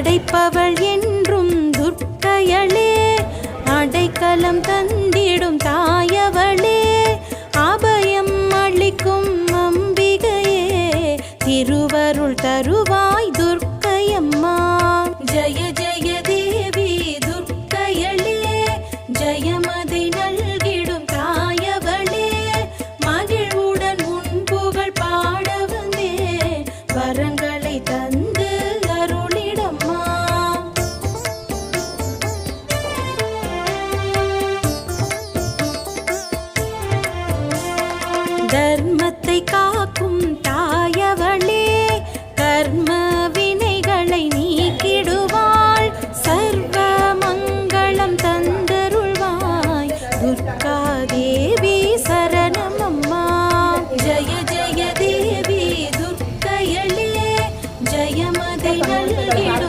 படைப்பவள் என்றும் துர்க்கையளே அடைக்கலம் தந்திடும் தாயவளே. அபயம் அளிக்கும் அம்பிகையே. திருவருள் தருவாய் துர்க்கையம்மா. ஜய ஜய தேவி துர்க்கையளே. ஜயமதை நல்கிடும் தாயவளே. மகிழ்வுடன் உன் புகழ் பாட வரங்களை தந்த தர்மத்தை காக்கும் தாயவளே கர்ம வினைகளை நீக்கிடுவாள் சர்வ மங்களம் தந்தருள்வாய். துர்கா தேவி சரணம் அம்மா. ஜய ஜய தேவி துர்க்கையளே ஜயமதை நல்கிடும்